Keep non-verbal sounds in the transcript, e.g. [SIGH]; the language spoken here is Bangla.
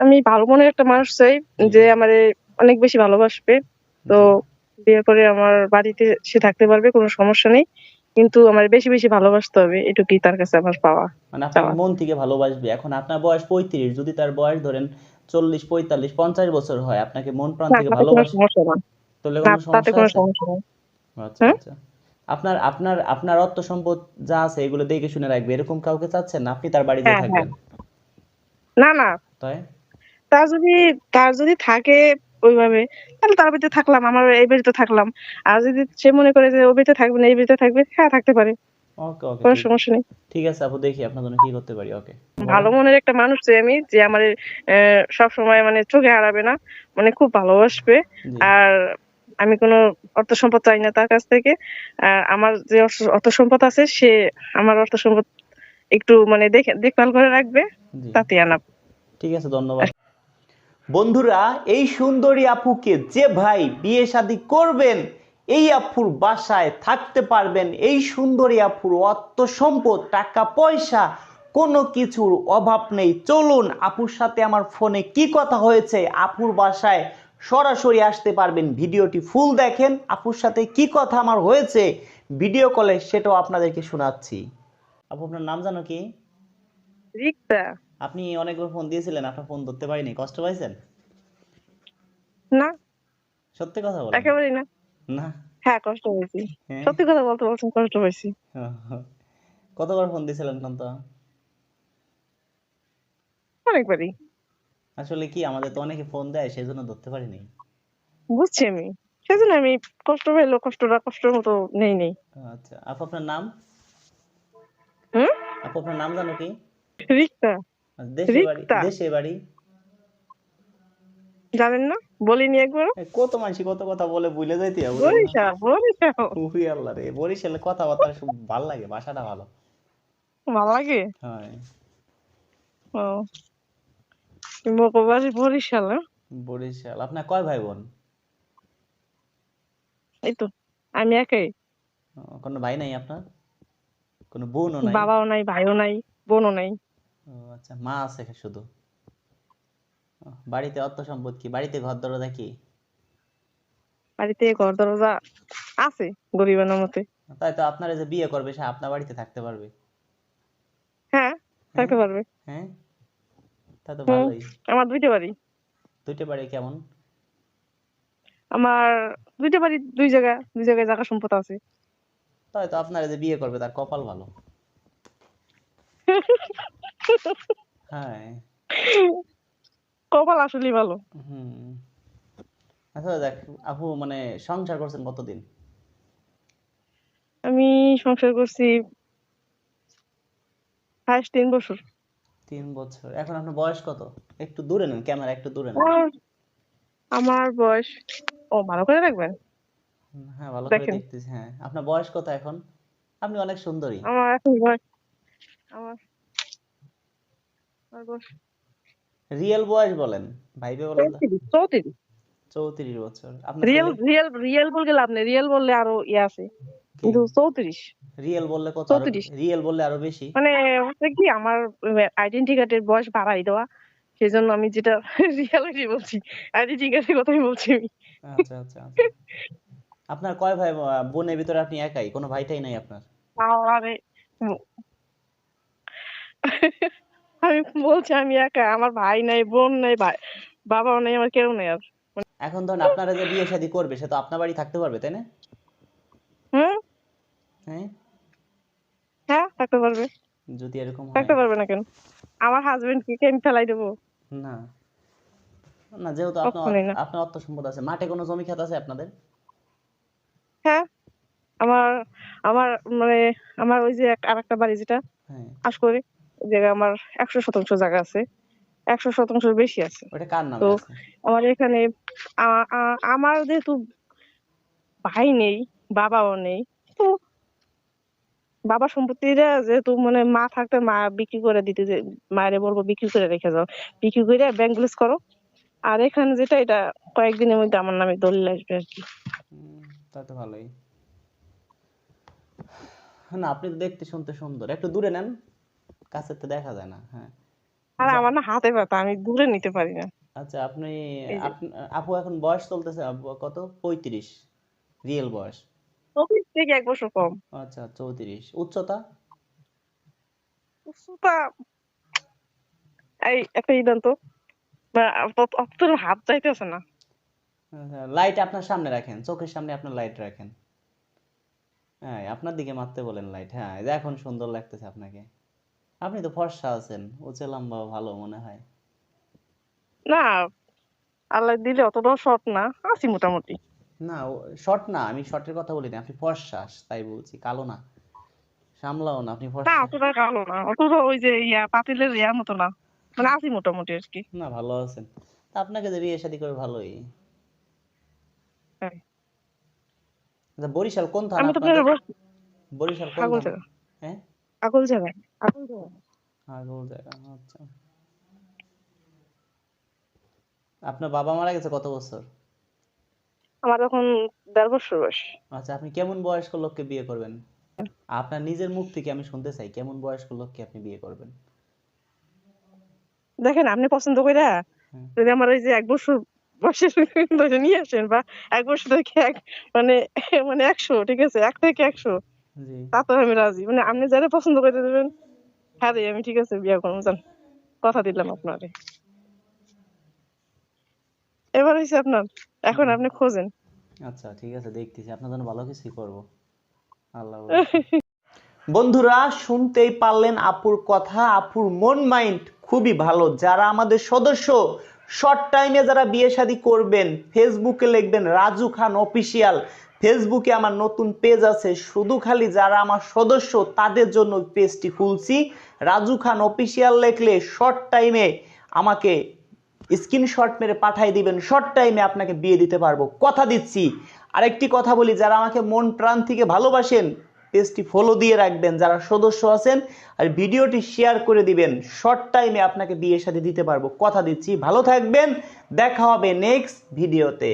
আমি ভালো মনের একটা মানুষ চাই যে আমারে অনেক বেশি ভালোবাসবে। তো বিয়ে করে আমার বাড়িতে সে থাকতে পারবে কোনো সমস্যা নেই। কিন্তু আমার বেশি বেশি ভালোবাসতে হবে এটুকুই তার কাছে আমার পাওয়া। মানে চাওয়া। মন থেকে ভালোবাসবে। এখন আপনার বয়স পঁয়ত্রিশ যদি তার বয়স ধরেন চল্লিশ পঁয়তাল্লিশ পঞ্চাশ বছর হয় আপনাকে মন প্রাণ থেকে তাতে কোনো ভালোবাসে? সমস্যা তাহলে কোনো তাতে সমস্যা কোনো সমস্যা নেই। আচ্ছা হ্যাঁ? আচ্ছা। আপনার আপনার আপনার অর্থ সম্পদ যা আছে এগুলো দেখে শুনে রাখবে। এরকম কাউকে চাচ্ছেন না? আপনি তার বাড়িতে হ্যাঁ, থাকবেন। না না। তাই? তার যদি তার যদি থাকে ওইভাবে তাহলে তার বাড়িতে থাকলাম আমার এই বাড়িতে থাকলাম। আর যদি সে মনে করে যে ওই বাড়িতে থাকবে না এই বাড়িতে থাকবে হ্যাঁ থাকতে পারে। ওকে ওকে কোনো সমস্যা নেই। ঠিক আছে আপু দেখি আপনার জন্য কি করতে পারি ওকে। ভালো মনের একটা মানুষ চাই আমি যে আমার সব সময় মানে চোখে হারাবে না মানে খুব ভালোবাসবে। আর আমি কোনো অর্থ সম্পদ চাই না তার কাছ থেকে। আর আমার যে অর্থ- অর্থ সম্পদ আছে সে আমার অর্থ সম্পদ একটু মানে দেখে দেখভাল করে রাখবে। তাতে আনা ঠিক আছে ধন্যবাদ। বন্ধুরা, এই সুন্দরী আপুকে যে ভাই বিয়ে শাদী করবেন, এই আপুর বাসায় থাকতে পারবেন। এই সুন্দরী আপুর অর্থ সম্পদ, টাকা, পয়সা, কোনো কিছুর অভাব নেই। চলুন, আপুর সাথে আমার ফোনে কি কথা হয়েছে, আপুর বাসায় সরাসরি আসতে পারবেন। ভিডিওটি ফুল দেখেন, আপুর সাথে কি কথা আমার হয়েছে। ভিডিও কলে সেটাও আপনাদেরকে শোনাচ্ছি। আপু, আপনার নাম জানো কি? রিক্তা। আপনি অনেকবার ফোন দিয়েছিলেন আপনার ফোন ধরতে পারিনি কষ্ট পাইছেন? না। সত্যি কথা বলেন। একেবারেই না। না? হ্যাঁ কষ্ট হয়েছে হ্যাঁ? সত্যি কথা বলতে বলছেন কষ্ট হয়েছে কতবার ফোন দিয়েছিলেন কোন তো অনেকবারই। আসলে কি আমাদের তো অনেকে ফোন দেয় সেই জন্য ধরতে পারিনি। বুঝছি আমি। সেজন্য আমি কষ্ট পেল কষ্টটা কষ্টের মতো নেই নেই। আচ্ছা আপু আপনার নাম? হুম? আপু আপনার নাম জানো কি? রিক্তা। দেশে বাড়ি দেশে বাড়ি? জানেন না? বলিনি একবার এ, কত মানুষ কত কথা বলে ভুলে যাইতে হবে বরিশাল বরিশাল। উহি আল্লাহ রে বরিশালে কথাবার্তা খুব ভালো লাগে ভাষাটা ভালো। ভালো লাগে? হয়। ও বরিশাল? বরিশাল আপনার কয় ভাই বোন এই তো আমি একাই। কোনো ভাই নাই আপনার? কোনো বোনও নাই? বাবাও নাই ভাইও নাই বোনও নাই। ও আচ্ছা মা আছে শুধু? বাড়িতে অর্থ সম্পদ কি? বাড়িতে ঘর দরজা কি? বাড়িতে ঘর দরজা আছে গরিবের মতে। তাই তো আপনারা যে বিয়ে করবে সে আপনার বাড়িতে থাকতে পারবে। হ্যাঁ থাকতে পারবে। হ্যাঁ? তা তো। ভালোই। আমার দুইটা বাড়ি। দুইটা বাড়ি কেমন? আমার দুইটা বাড়ি দুই জায়গা দুই জায়গায় জায়গা সম্পদ আছে। তাই তো আপনারা যে বিয়ে করবে তার কপাল ভালো। [LAUGHS] হ্যাঁ কপাল আসলেই ভালো। হুম। আচ্ছা দেখ আপু মানে সংসার করছেন কতদিন? আমি সংসার করছি হাইস্ট তিন বছর। তিন বছর। এখন আপনার বয়স কত? একটু দূরে নেন ক্যামেরা একটু দূরে নেন। আমার- বয়স ও ভালো করে রাখবেন হ্যাঁ ভালো করে দেখতেছি হ্যাঁ। আপনার বয়স কত এখন? আপনি অনেক সুন্দরী। আমার এখন বয়স আমার রিয়েল বয়স বলেন ভাইবে বলেন চৌত্রিশ চৌত্রিশ। বছর। রিয়েল রিয়েল রিয়েল বলতে লাভ নেই রিয়েল বললে আরও ইয়ে আছে। কিন্তু চৌত্রিশ। রিয়েল বললে কত চৌত্রিশ। রিয়েল বললে আরও বেশি? মানে হচ্ছে কি আমার আইডেন্টি কার্ডের বয়স বাড়াই দেওয়া। সেই জন্য আমি যেটা রিয়ালিটি বলছি আইডেন্টি কার্ডের কথাই বলছি আমি। আচ্ছা আচ্ছা আচ্ছা। আপনার কয় ভাই বোন? বোনের ভিতরে আপনি একাই? কোনো ভাইটাই নাই আপনার? আরে আমি বলছি আমি একা আমার ভাই নাই বোন নাই ভাই বাবাও নেই আমার কেউ নেই আর। এখন ধরুন আপনারা যে বিয়ে শাদী করবে সে তো আপনার বাড়ি থাকতে পারবে তাই না? হুম? হ্যাঁ? হ্যাঁ থাকতে পারবে। যদি এরকম হয়। থাকতে পারবে না কেন? আমার হাজবেন্ড কে আমি ফেলাই দেবো? না। না যেহেতু আপনার। আপনার অর্থ সম্পদ আছে। মাঠে কোনো জমি ক্ষেত আছে আপনাদের? হ্যাঁ। আমার আমার মানে আমার ওই যে আরেকটা বাড়ি যেটা হ্যাঁ। আশ করে জায়গায় আমার একশো শতাংশ জায়গা আছে একশো শতাংশের বেশি আছে। তো আমার এখানে আমার যেহেতু ভাই নেই বাবাও নেই তো বাবা সম্পত্তিটা যেহেতু মানে মা থাকতে মা বিক্রি করে দিতে যে মায়েরে বলব বিক্রি করে রেখে যাও। বিক্রি করে ব্যাংক ব্যালেন্স করো। আর এখানে যেটা এটা কয়েকদিনের মধ্যে আমার নামে দলিল আসবে আর কি। তা তো ভালোই। না আপনি দেখতে শুনতে সুন্দর। একটু দূরে নেন। কাছের তো দেখা যায় না হ্যাঁ। আর আমার না হাতে ব্যথা আমি দূরে নিতে পারি না। আচ্ছা আপনি। আপ- এখন বয়স চলতেছে কত? পঁয়ত্রিশ রিয়েল বয়স। চব্বিশ থেকে এক বছর কম। আচ্ছা চৌত্রিশ। উচ্চতা? উচ্চতা এই একটা ই দেন তো মানে তোর হাত চাইতেছে না। লাইট আপনার সামনে রাখেন চোখের সামনে আপনার লাইট রাখেন। হ্যাঁ আপনার দিকে মারতে বলেন লাইট হ্যাঁ এখন সুন্দর লাগতেছে আপনাকে। আপনি তো ফর্সা আছেন উঁচে লম্বা ভালো মনে হয়। না আল্লাহ দিলে অতটাও শর্ট না আছি মোটামুটি। না শর্ট না আমি শর্টের কথা বলিনি আপনি ফর্সা তাই বলছি কালো না। সামলাও না আপনি না ফর্সা। অতটা কালো না অতটা ওই যে ইয়া পাতিলের ইয়া মতো না মানে আছি মোটামুটি আর কি। না ভালো আছেন। তা আপনাকে যে বিয়ে শাদী করে ভালোই। হ্যাঁ। বরিশাল কোন থানা? বরিশাল। কোন থানা? হ্যাঁ? আগল জায়গা আগল জায়গা আচ্ছা। আপনার বাবা মারা গেছে কত বছর? আমার এখন দেড় বছর বয়স। আচ্ছা আপনি কেমন বয়স্ক লোককে বিয়ে করবেন? আপনার নিজের মুখ থেকে আমি শুনতে চাই কেমন বয়স্ক লোককে আপনি বিয়ে করবেন? দেখেন আপনি পছন্দ কইরা হুম। যদি আমার ওই যে এক বছর বয়সের ধরে নিয়ে আসেন বা এক বছর থেকে এক মানে মানে একশো ঠিক আছে? এক থেকে একশো। তাতে আমি রাজি। মানে আপনি যারা পছন্দ করে দেবেন হ্যাঁ আমি ঠিক আছে বিয়ে করব জান কথা দিলাম আপনারে। এবার হয়েছে আপনার এখন আপনি খোঁজেন। আচ্ছা ঠিক আছে দেখতেছি। আপনার জন্য ভালো কিছুই করব। আল্লাহ বন্ধুরা শুনতেই পারলেন আপুর কথা আপুর মন মাইন্ড খুবই ভালো। যারা আমাদের সদস্য শর্ট টাইমে যারা বিয়ে শাদী করবেন ফেসবুকে লিখবেন রাজু খান অফিসিয়াল ফেসবুকে আমার নতুন পেজ আছে, শুধু খালি যারা আমার সদস্য, তাদের জন্য পেজটি খুলছি। রাজু খান অফিসিয়াল লিখলে শর্ট টাইমে আমাকে স্ক্রিনশট মেরে পাঠিয়ে দিবেন শর্ট টাইমে আপনাকে বিয়ে দিতে পারব। কথা দিচ্ছি। আরেকটি কথা বলি, যারা আমাকে মন প্রাণ থেকে ভালোবাসেন পেজটি ফলো দিয়ে রাখবেন, যারা সদস্য আছেন, আর ভিডিওটি শেয়ার করে দিবেন শর্ট টাইমে আপনাকে বিয়ে সাথে দিতে পারব। কথা দিচ্ছি। ভালো থাকবেন। দেখা হবে নেক্সট ভিডিওতে